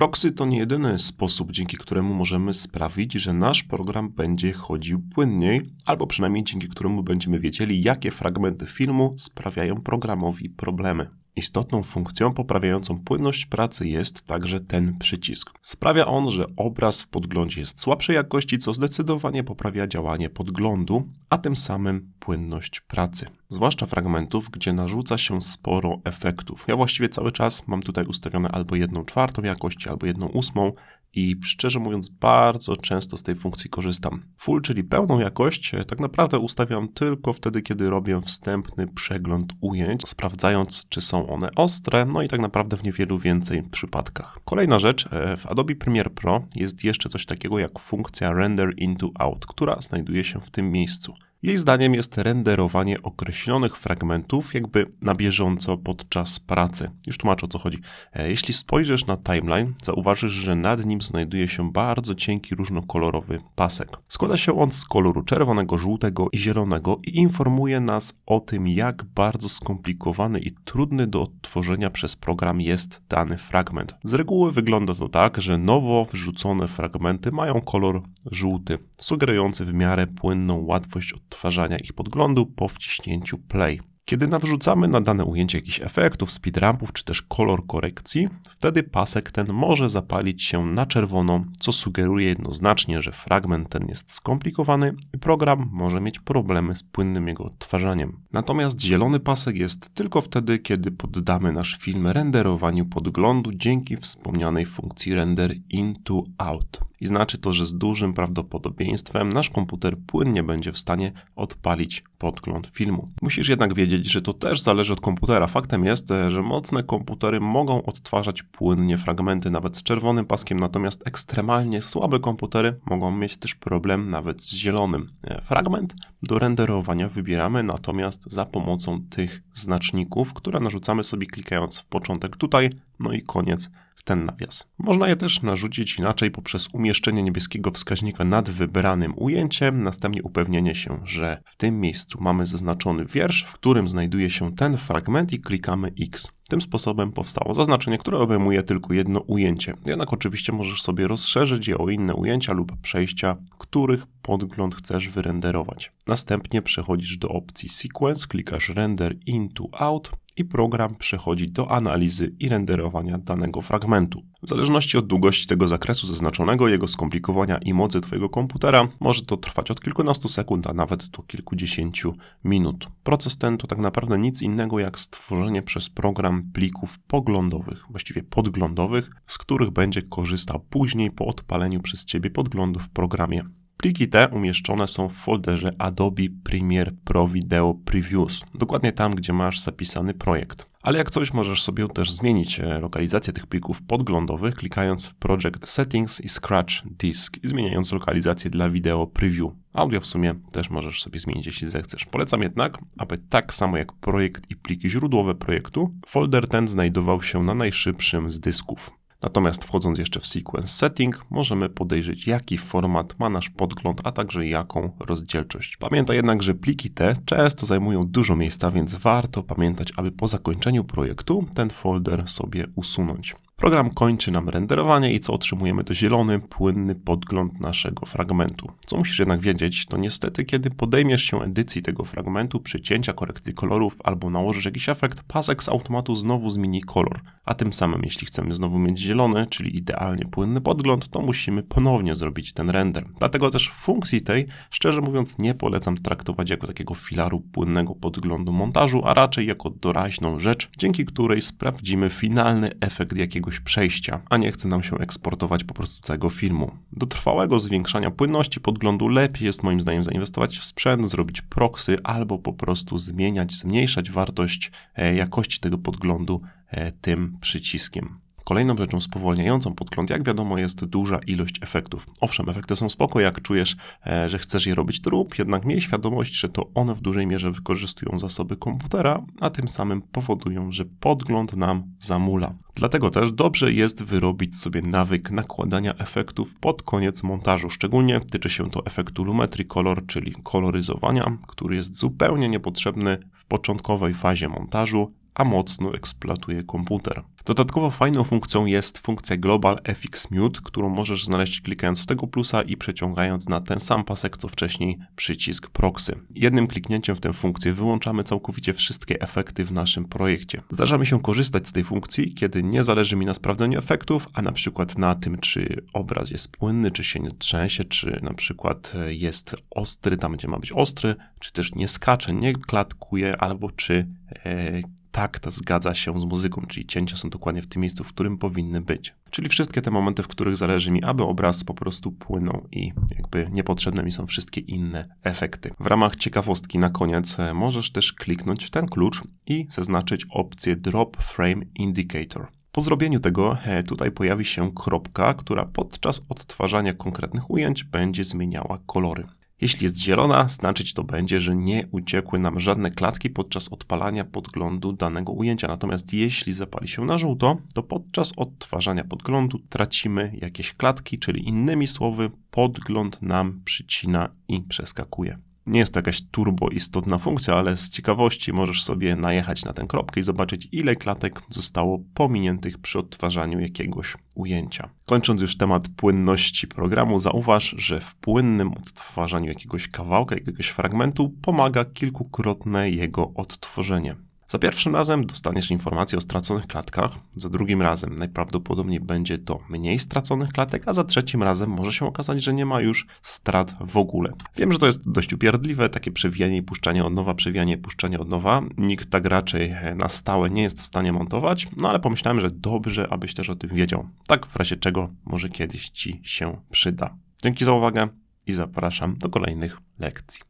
Proxy to nie jedyny sposób, dzięki któremu możemy sprawić, że nasz program będzie chodził płynniej, albo przynajmniej dzięki któremu będziemy wiedzieli, jakie fragmenty filmu sprawiają programowi problemy. Istotną funkcją poprawiającą płynność pracy jest także ten przycisk. Sprawia on, że obraz w podglądzie jest słabszej jakości, co zdecydowanie poprawia działanie podglądu, a tym samym płynność pracy. Zwłaszcza fragmentów, gdzie narzuca się sporo efektów. Ja właściwie cały czas mam tutaj ustawione albo jedną czwartą jakości, albo jedną ósmą i szczerze mówiąc bardzo często z tej funkcji korzystam. Full, czyli pełną jakość, e, tak naprawdę ustawiam tylko wtedy, kiedy robię wstępny przegląd ujęć, sprawdzając, czy są one ostre, no i tak naprawdę w niewielu więcej przypadkach. Kolejna rzecz, e, w Adobe Premiere Pro jest jeszcze coś takiego jak funkcja Render into Out, która znajduje się w tym miejscu. Jej zdaniem jest renderowanie określonych fragmentów jakby na bieżąco podczas pracy. Już tłumaczę o co chodzi. E, jeśli spojrzysz na timeline, zauważysz, że nad nim znajduje się bardzo cienki, różnokolorowy pasek. Składa się on z koloru czerwonego, żółtego i zielonego i informuje nas o tym, jak bardzo skomplikowany i trudny do odtworzenia przez program jest dany fragment. Z reguły wygląda to tak, że nowo wrzucone fragmenty mają kolor żółty, sugerujący w miarę płynną łatwość odtwarzania ich podglądu po wciśnięciu play. Kiedy nawrzucamy na dane ujęcie jakichś efektów, speedrampów czy też kolor korekcji, wtedy pasek ten może zapalić się na czerwono, co sugeruje jednoznacznie, że fragment ten jest skomplikowany i program może mieć problemy z płynnym jego odtwarzaniem. Natomiast zielony pasek jest tylko wtedy, kiedy poddamy nasz film renderowaniu podglądu dzięki wspomnianej funkcji render into out. I znaczy to, że z dużym prawdopodobieństwem nasz komputer płynnie będzie w stanie odpalić podgląd filmu. Musisz jednak wiedzieć, że to też zależy od komputera. Faktem jest, że mocne komputery mogą odtwarzać płynnie fragmenty nawet z czerwonym paskiem, natomiast ekstremalnie słabe komputery mogą mieć też problem nawet z zielonym. E, fragment do renderowania wybieramy natomiast za pomocą tych znaczników, które narzucamy sobie klikając w początek tutaj, no i koniec ten nawias. Można je też narzucić inaczej poprzez umieszczenie niebieskiego wskaźnika nad wybranym ujęciem, następnie upewnienie się, że w tym miejscu mamy zaznaczony wiersz, w którym znajduje się ten fragment i klikamy X. Tym sposobem powstało zaznaczenie, które obejmuje tylko jedno ujęcie. Jednak oczywiście możesz sobie rozszerzyć je o inne ujęcia lub przejścia, których podgląd chcesz wyrenderować. Następnie przechodzisz do opcji Sequence, klikasz Render into Out i program przechodzi do analizy i renderowania danego fragmentu. W zależności od długości tego zakresu zaznaczonego, jego skomplikowania i mocy Twojego komputera, może to trwać od kilkunastu sekund, a nawet do kilkudziesięciu minut. Proces ten to tak naprawdę nic innego jak stworzenie przez program plików poglądowych, właściwie podglądowych, z których będzie korzystał później po odpaleniu przez Ciebie podglądu w programie. Pliki te umieszczone są w folderze Adobe Premiere Pro Video Previews, dokładnie tam, gdzie masz zapisany projekt. Ale jak coś możesz sobie też zmienić e, lokalizację tych plików podglądowych, klikając w Project Settings i Scratch Disk i zmieniając lokalizację dla wideo preview. Audio w sumie też możesz sobie zmienić, jeśli zechcesz. Polecam jednak, aby tak samo jak projekt i pliki źródłowe projektu, folder ten znajdował się na najszybszym z dysków. Natomiast wchodząc jeszcze w sequence setting, możemy podejrzeć, jaki format ma nasz podgląd, a także jaką rozdzielczość. Pamiętaj jednak, że pliki te często zajmują dużo miejsca, więc warto pamiętać, aby po zakończeniu projektu ten folder sobie usunąć. Program kończy nam renderowanie i co otrzymujemy to zielony, płynny podgląd naszego fragmentu. Co musisz jednak wiedzieć, to niestety kiedy podejmiesz się edycji tego fragmentu, przycięcia, korekcji kolorów albo nałożysz jakiś efekt, pasek z automatu znowu zmieni kolor. A tym samym jeśli chcemy znowu mieć zielony, czyli idealnie płynny podgląd, to musimy ponownie zrobić ten render. Dlatego też funkcji tej, szczerze mówiąc, nie polecam traktować jako takiego filaru płynnego podglądu montażu, a raczej jako doraźną rzecz, dzięki której sprawdzimy finalny efekt jakiegoś jakiegoś przejścia, a nie chce nam się eksportować po prostu całego filmu. Do trwałego zwiększania płynności podglądu lepiej jest moim zdaniem zainwestować w sprzęt, zrobić proxy albo po prostu zmieniać, zmniejszać wartość e, jakości tego podglądu e, tym przyciskiem. Kolejną rzeczą spowolniającą podgląd, jak wiadomo, jest duża ilość efektów. Owszem, efekty są spoko, jak czujesz, e, że chcesz je robić trup, jednak miej świadomość, że to one w dużej mierze wykorzystują zasoby komputera, a tym samym powodują, że podgląd nam zamula. Dlatego też dobrze jest wyrobić sobie nawyk nakładania efektów pod koniec montażu. Szczególnie tyczy się to efektu Lumetri Color, czyli koloryzowania, który jest zupełnie niepotrzebny w początkowej fazie montażu, a mocno eksploatuje komputer. Dodatkowo fajną funkcją jest funkcja Global FX Mute, którą możesz znaleźć klikając w tego plusa i przeciągając na ten sam pasek co wcześniej przycisk proxy. Jednym kliknięciem w tę funkcję wyłączamy całkowicie wszystkie efekty w naszym projekcie. Zdarza mi się korzystać z tej funkcji, kiedy nie zależy mi na sprawdzeniu efektów, a na przykład na tym, czy obraz jest płynny, czy się nie trzęsie, czy na przykład jest ostry tam, gdzie ma być ostry, czy też nie skacze, nie klatkuje, albo czy e, takt zgadza się z muzyką, czyli cięcia są dokładnie w tym miejscu, w którym powinny być. Czyli wszystkie te momenty, w których zależy mi, aby obraz po prostu płynął i jakby niepotrzebne mi są wszystkie inne efekty. W ramach ciekawostki na koniec e, możesz też kliknąć w ten klucz i zaznaczyć opcję Drop Frame Indicator. Po zrobieniu tego e, tutaj pojawi się kropka, która podczas odtwarzania konkretnych ujęć będzie zmieniała kolory. Jeśli jest zielona, znaczyć to będzie, że nie uciekły nam żadne klatki podczas odpalania podglądu danego ujęcia. Natomiast jeśli zapali się na żółto, to podczas odtwarzania podglądu tracimy jakieś klatki, czyli innymi słowy, podgląd nam przycina i przeskakuje. Nie jest to jakaś turbo istotna funkcja, ale z ciekawości możesz sobie najechać na tę kropkę i zobaczyć, ile klatek zostało pominiętych przy odtwarzaniu jakiegoś ujęcia. Kończąc już temat płynności programu, zauważ, że w płynnym odtwarzaniu jakiegoś kawałka, jakiegoś fragmentu pomaga kilkukrotne jego odtworzenie. Za pierwszym razem dostaniesz informację o straconych klatkach, za drugim razem najprawdopodobniej będzie to mniej straconych klatek, a za trzecim razem może się okazać, że nie ma już strat w ogóle. Wiem, że to jest dość upierdliwe, takie przewijanie i puszczanie od nowa, przewijanie i puszczanie od nowa. Nikt tak raczej na stałe nie jest w stanie montować, no ale pomyślałem, że dobrze, abyś też o tym wiedział. Tak w razie czego może kiedyś Ci się przyda. Dzięki za uwagę i zapraszam do kolejnych lekcji.